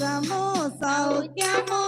మోక్షము సౌఖ్యము.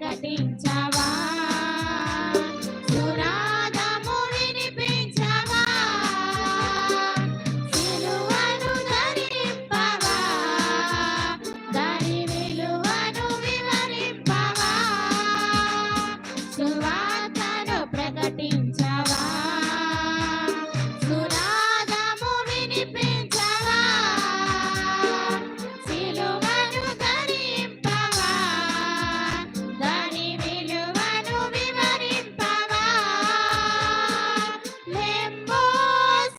జగతించవ